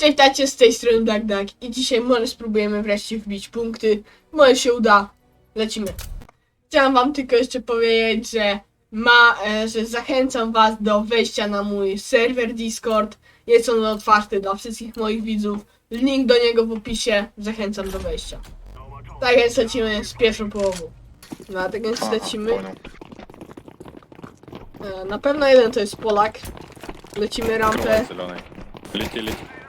Cześć dacie, z tej strony Black Duck i dzisiaj może spróbujemy wreszcie wbić punkty. Może się uda. Lecimy. Chciałam wam tylko jeszcze powiedzieć, że ma, e, że zachęcam was do wejścia na mój serwer Discord. Jest on otwarty dla wszystkich moich widzów. Link do niego w opisie. Zachęcam do wejścia. Tak więc lecimy z pierwszą połową. No, tak więc lecimy. E, na pewno jeden to jest Polak. Lecimy rampę. Leci, leci.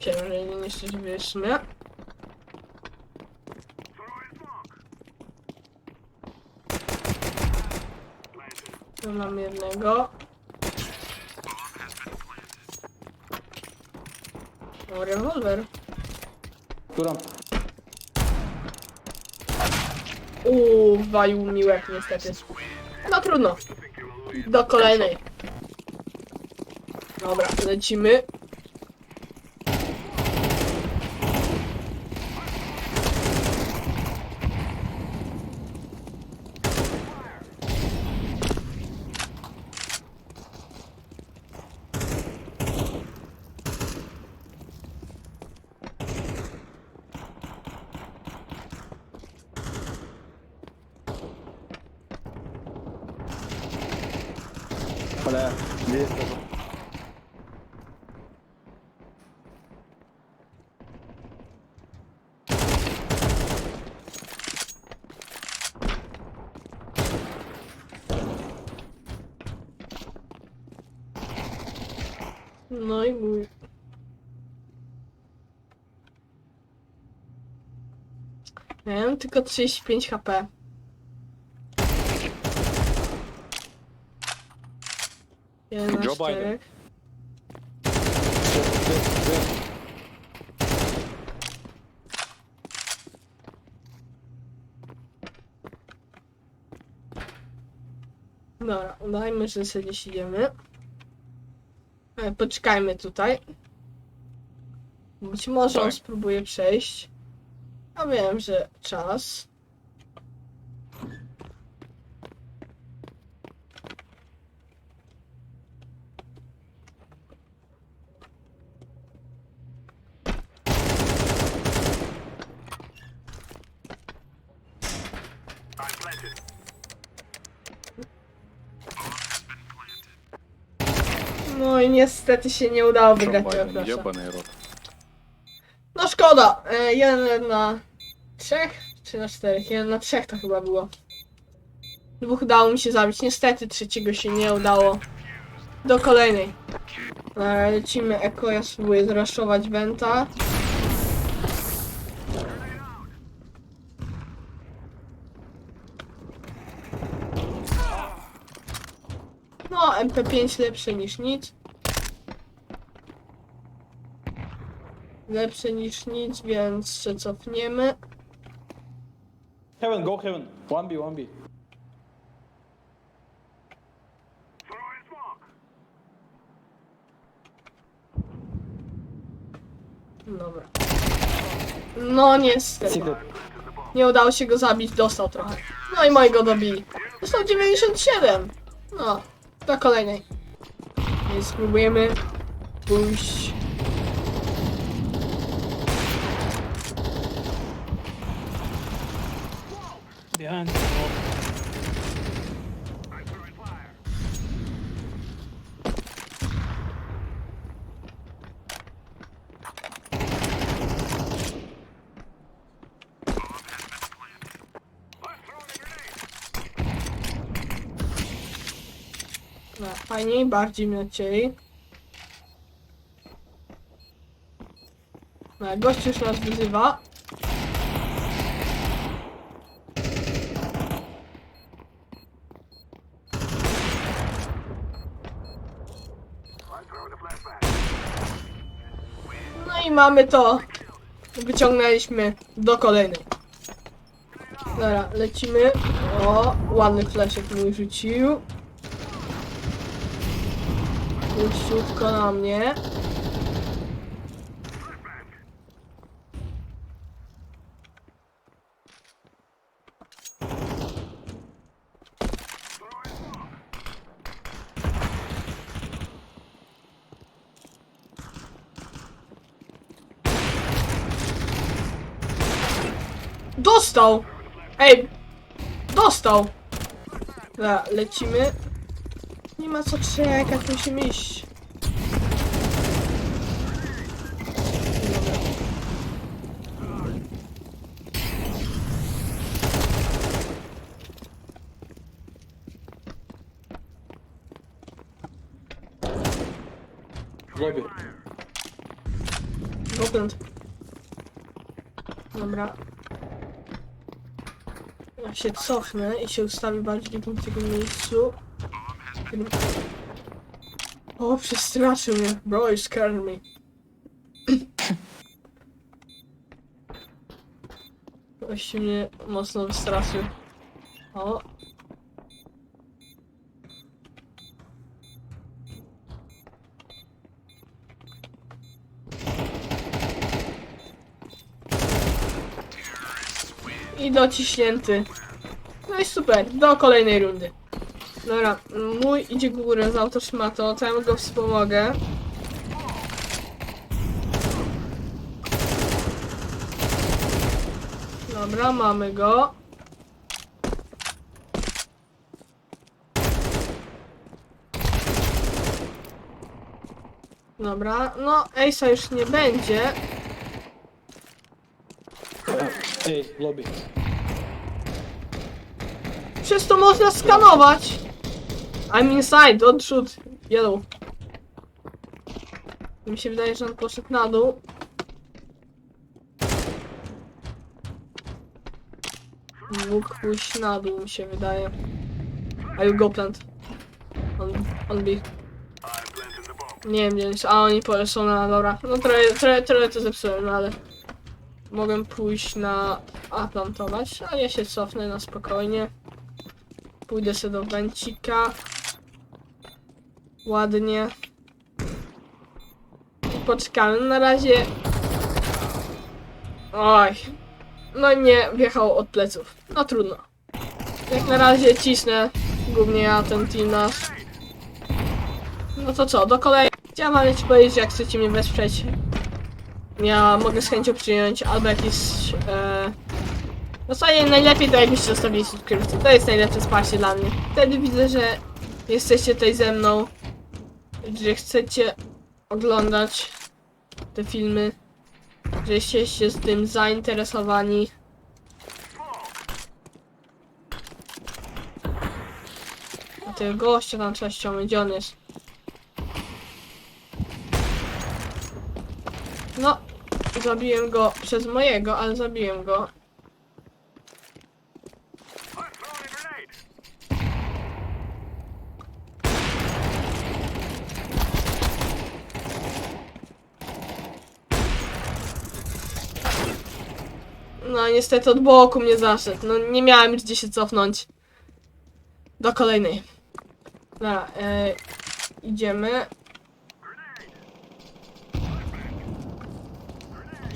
Ciężej niż wieczne. Tu mam jednego. O, rewolwer. Którą? Uuu, walił mi łeb niestety. No trudno. Do kolejnej. Dobra, lecimy. Ale nie. No i mój. Miałem tylko 35 HP. Jeden Joe czterech. Dobra, udajmy, że sobie gdzieś idziemy. E, Poczekajmy tutaj. Być może on Tak. spróbuje przejść. A wiem, że czas. No i niestety się nie udało wygrać tego Шамбайн, flasha. ебаный рот. No szkoda. E, jeden na trzech, czy na czterech? Jeden na trzech to chyba było. Dwóch udało mi się zabić. Niestety trzeciego się nie udało. Do kolejnej. E, lecimy Eko, ja spróbuję zraszować Venta. No, MP5 lepsze niż nic. Lepsze niż nic, więc się cofniemy. Heaven, go heaven. 1B, 1B. Dobra. No niestety. Secret. Nie udało się go zabić, dostał trochę. No i moi go dobili. Dostał 97. No, do kolejnej. Więc spróbujemy pójść. Behind. No, fajniej, bardziej mnie odcięli. No, gość już nas wyzywa. No i mamy to. Wyciągnęliśmy do kolejnej. Dobra, lecimy. O, ładny fleszek mój rzucił. Puściutko na mnie. Dostał! Ej! Dostał! Dobra, lecimy. Nie ma co czekać, musimy iść. Ogląd. Dobra. Się cofnę i się ustawię bardziej w tego miejscu. O, przestraszył mnie. Bro, you scared me. Właśnie mnie mocno wystraszył. O. I dociśnięty. I super, do kolejnej rundy. Dobra, mój idzie górę z autoszmato, to ja go wspomogę. Dobra, mamy go. Dobra, no Ace'a już nie będzie. Ej, lobby. Przez to można skanować. I'm inside, don't shoot. Yellow. Mi się wydaje, że on poszedł na dół. Mógł pójść na dół, mi się wydaje. A you go plant. On, on. Nie wiem, gdzie. A oni polecą na dobra. No trochę, trochę, trochę to zepsułem, no ale. Mogę pójść na A plantować, a ja się cofnę na spokojnie. Pójdę sobie do węcika. Ładnie. I poczekamy. Na razie. Oj. No nie, wjechał od pleców. No trudno. Jak na razie cisnę. Głównie ja ten nasz. No to co, do kolei. Chciałem wam ci powiedzieć, jak chcecie mnie wesprzeć. Ja mogę z chęcią przyjąć albo jakieś. E, w zasadzie najlepiej to jakbyście zostawili subskrypcję. To jest najlepsze wsparcie dla mnie. Wtedy widzę, że jesteście tutaj ze mną. Że chcecie oglądać te filmy. Że jesteście z tym zainteresowani. A tego gościa tam trzeba ściągnąć, gdzie on jest? No, zabiłem go przez mojego, ale zabiłem go. No niestety od boku mnie zaszedł. No nie miałem gdzie się cofnąć. Do kolejnej. Dobra, e, idziemy.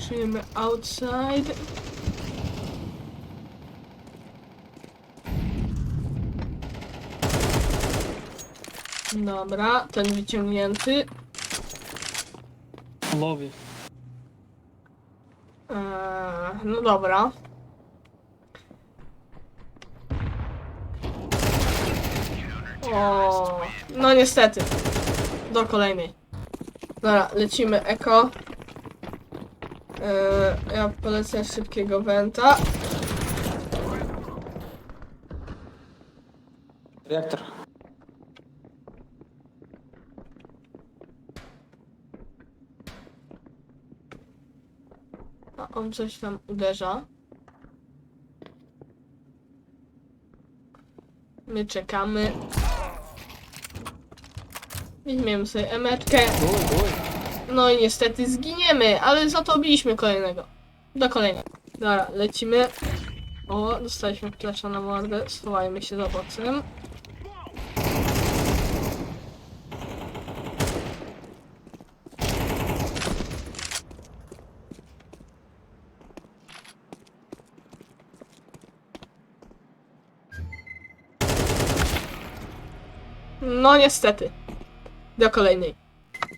Czujemy outside. Dobra, ten wyciągnięty. Lobby. Eee, no dobra. O, no niestety. Do kolejnej. Dobra, lecimy eko. Eee, ja polecę szybkiego wenta. Reaktor. A on coś tam uderza. My czekamy. Weźmiemy sobie emeczkę. No i niestety zginiemy, ale za to obiliśmy kolejnego. Do kolejnego. Dobra, lecimy. O, dostaliśmy klesza na mordę. Schowajmy się za boksem. No niestety. Do kolejnej.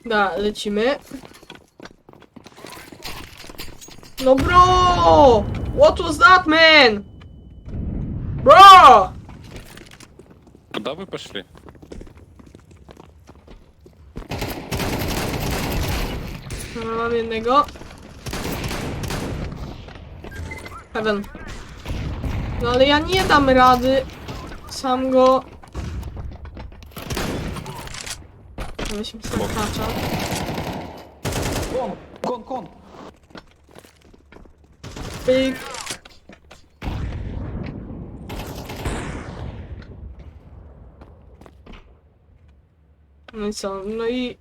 Dobra, lecimy. No bro! What was that, man? Bro! Куда вы пошли? Dobra, mam jednego. Heaven. No ale ja nie dam rady sam go... Myśmy sobie kracza. Kon, kon, kon. Pyk. No i co? No i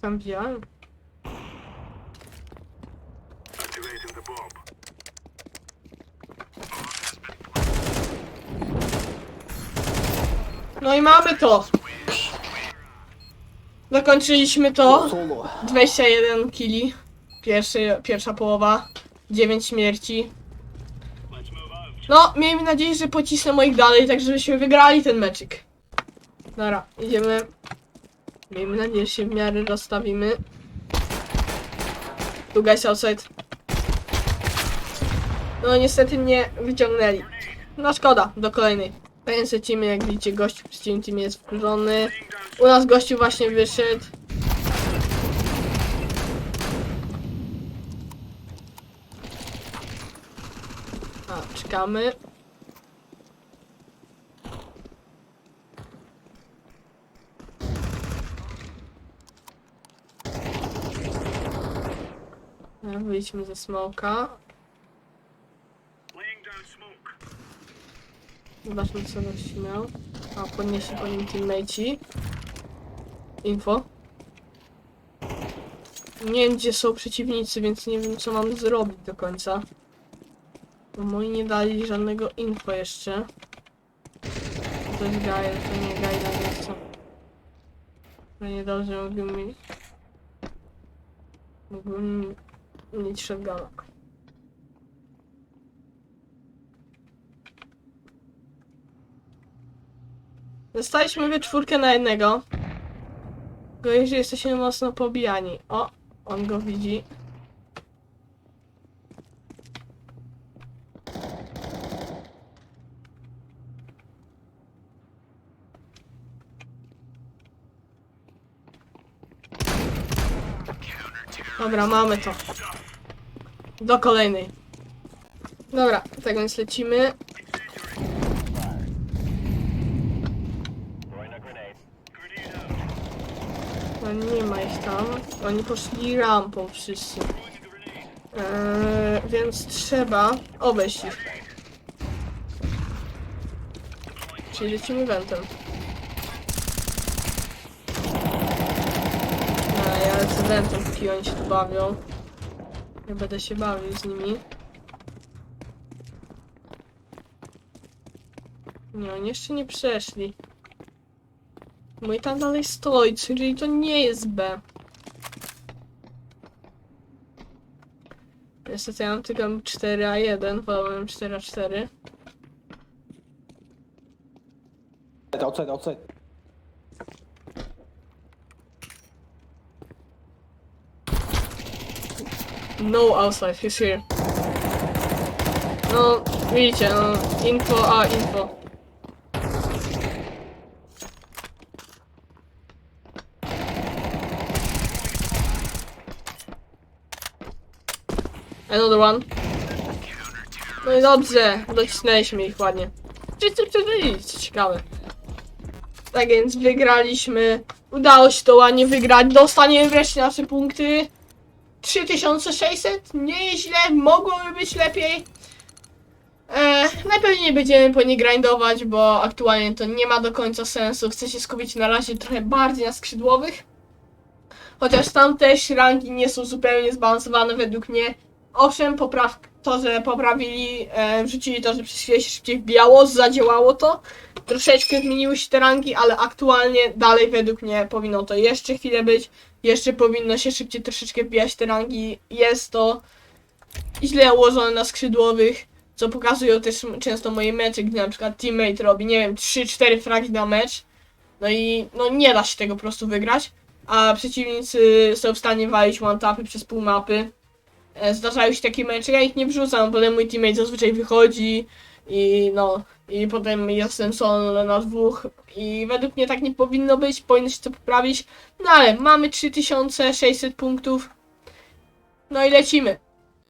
tam wziąłem. No i mamy to. Zakończyliśmy to. 21 kili. Pierwszy, pierwsza połowa. 9 śmierci. No, miejmy nadzieję, że pocisnę moich dalej, tak żebyśmy wygrali ten meczyk. Dobra, idziemy Miejmy nadzieję, że się w miarę rozstawimy. Tu guys outside. No niestety mnie wyciągnęli. No szkoda, do kolejnej. Lecimy, jak widzicie, gościu w Steam Team jest wkurzony. U nas gościu właśnie wyszedł. A, czekamy. Wyjdźmy ze smoka. Zobaczmy co miał. A, podnieśli po nim teammateci. Info. Nie wiem gdzie są przeciwnicy, więc nie wiem co mam zrobić do końca. Bo moi nie dali żadnego info jeszcze. To jest Gael, to nie Gaela, więc co? To nie dobrze mógłbym mieć... Mógłbym mieć shotguna. Zostaliśmy we czwórkę na jednego. Gorzej, że jesteśmy mocno pobijani. O, on go widzi. Dobra, mamy to. Do kolejnej. Dobra, tak więc lecimy. No nie ma ich tam. Oni poszli rampą wszyscy. Eee, więc trzeba obejść ich. Czyli lecimy wentem. A ja lecę wentem, póki oni się tu bawią. Ja będę się bawił z nimi. Nie, oni jeszcze nie przeszli. Mój tam dalej stoi, czyli to nie jest B. Niestety ja mam tylko 4A1, wolałem 4A4. Outside, outside. No outside, he's here. No, widzicie, no, info, a, info. Another one. No i dobrze, docisnęliśmy ich ładnie. Przeżyli, co ciekawe. Tak więc wygraliśmy. Udało się to ładnie wygrać. Dostaniemy wreszcie nasze punkty. 3600? Nie jest źle, mogłoby być lepiej. E, najpewniej będziemy po nie grindować, bo aktualnie to nie ma do końca sensu. Chcę się skupić na razie trochę bardziej na skrzydłowych. Chociaż tam też rangi nie są zupełnie zbalansowane według mnie. Owszem, poprawka, to, że poprawili, e, wrzucili to, że przez chwilę się szybciej wbijało, zadziałało to. Troszeczkę zmieniły się te rangi, ale aktualnie dalej według mnie powinno to jeszcze chwilę być. Jeszcze powinno się szybciej troszeczkę wbijać te rangi. Jest to źle ułożone na skrzydłowych, co pokazują też często moje mecze, gdzie na przykład teammate robi, nie wiem, 3-4 fragi na mecz. No i no nie da się tego po prostu wygrać. A przeciwnicy są w stanie walić one-tapy przez pół mapy. E, Zdarzają się takie mecze, ja ich nie wrzucam, potem mój teammate zazwyczaj wychodzi i no, i potem jestem solo na dwóch i według mnie tak nie powinno być, powinno się to poprawić, no ale mamy 3600 punktów, no i lecimy.